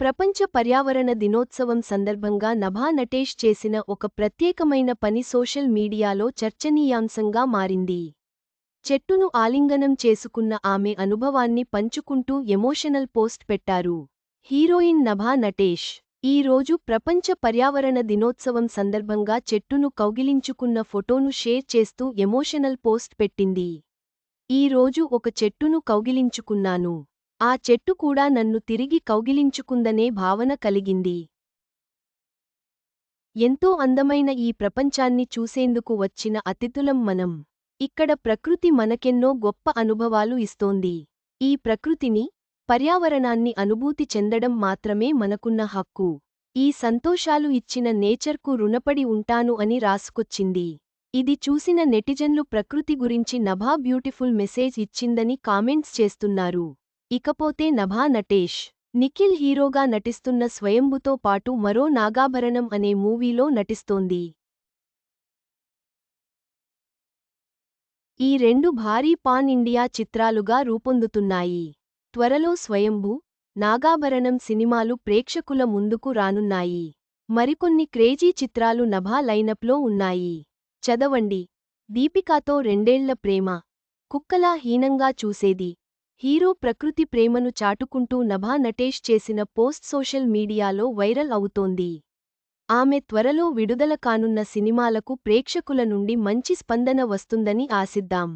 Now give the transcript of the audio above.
ప్రపంచ పర్యావరణ దినోత్సవం సందర్భంగా నభా నటేష్ చేసిన ఒక ప్రత్యేకమైన పని సోషల్ మీడియాలో చర్చనీయాంశంగా మారింది. చెట్టును ఆలింగనం చేసుకున్న ఆమె అనుభవాన్ని పంచుకుంటూ ఎమోషనల్ పోస్ట్ పెట్టారు. హీరోయిన్ నభా నటేష్ ఈ రోజు ప్రపంచ పర్యావరణ దినోత్సవం సందర్భంగా చెట్టును కౌగిలించుకున్న ఫోటోను షేర్ చేస్తూ ఎమోషనల్ పోస్ట్ పెట్టింది. ఈ రోజు ఒక చెట్టును కౌగిలించుకున్నాను. ఆ చెట్టు కూడా నన్ను తిరిగి కౌగిలించుకుందనే భావన కలిగింది. ఎంతో అందమైన ఈ ప్రపంచాన్ని చూసేందుకు వచ్చిన అతిథులం మనం. ఇక్కడ ప్రకృతి మనకెన్నో గొప్ప అనుభవాలు ఇస్తోంది. ఈ ప్రకృతిని పర్యావరణాన్ని అనుభూతి చెందడం మాత్రమే మనకున్న హక్కు. ఈ సంతోషాలు ఇచ్చిన నేచర్కు రుణపడి ఉంటాను అని రాసుకొచ్చింది. ఇది చూసిన నెటిజన్లు ప్రకృతి గురించి నభా బ్యూటిఫుల్ మెసేజ్ ఇచ్చిందని కామెంట్స్ చేస్తున్నారు. ఇకపోతే నభా నటేష్ నిఖిల్ హీరోగా నటిస్తున్న స్వయంభుతో పాటు మరో నాగాభరణం అనే మూవీలో నటిస్తోంది. ఈ రెండు భారీ పాన్ ఇండియా చిత్రాలుగా రూపొందుతున్నాయి. త్వరలో స్వయంభు నాగాభరణం సినిమాలు ప్రేక్షకుల ముందుకు రానున్నాయి. మరికొన్ని క్రేజీ చిత్రాలు నభా లైనప్లో ఉన్నాయి. చదవండి. దీపికాతో రెండేళ్ళ ప్రేమ. కుక్కలా హీనంగా చూసేది. హీరో ప్రకృతి ప్రేమను చాటుకుంటూ నభా నటేష్ చేసిన పోస్ట్ సోషల్ మీడియాలో వైరల్ అవుతోంది. ఆమె త్వరలో విడుదల కానున్న సినిమాలకు ప్రేక్షకుల నుండి మంచి స్పందన వస్తుందని ఆశిద్దాం.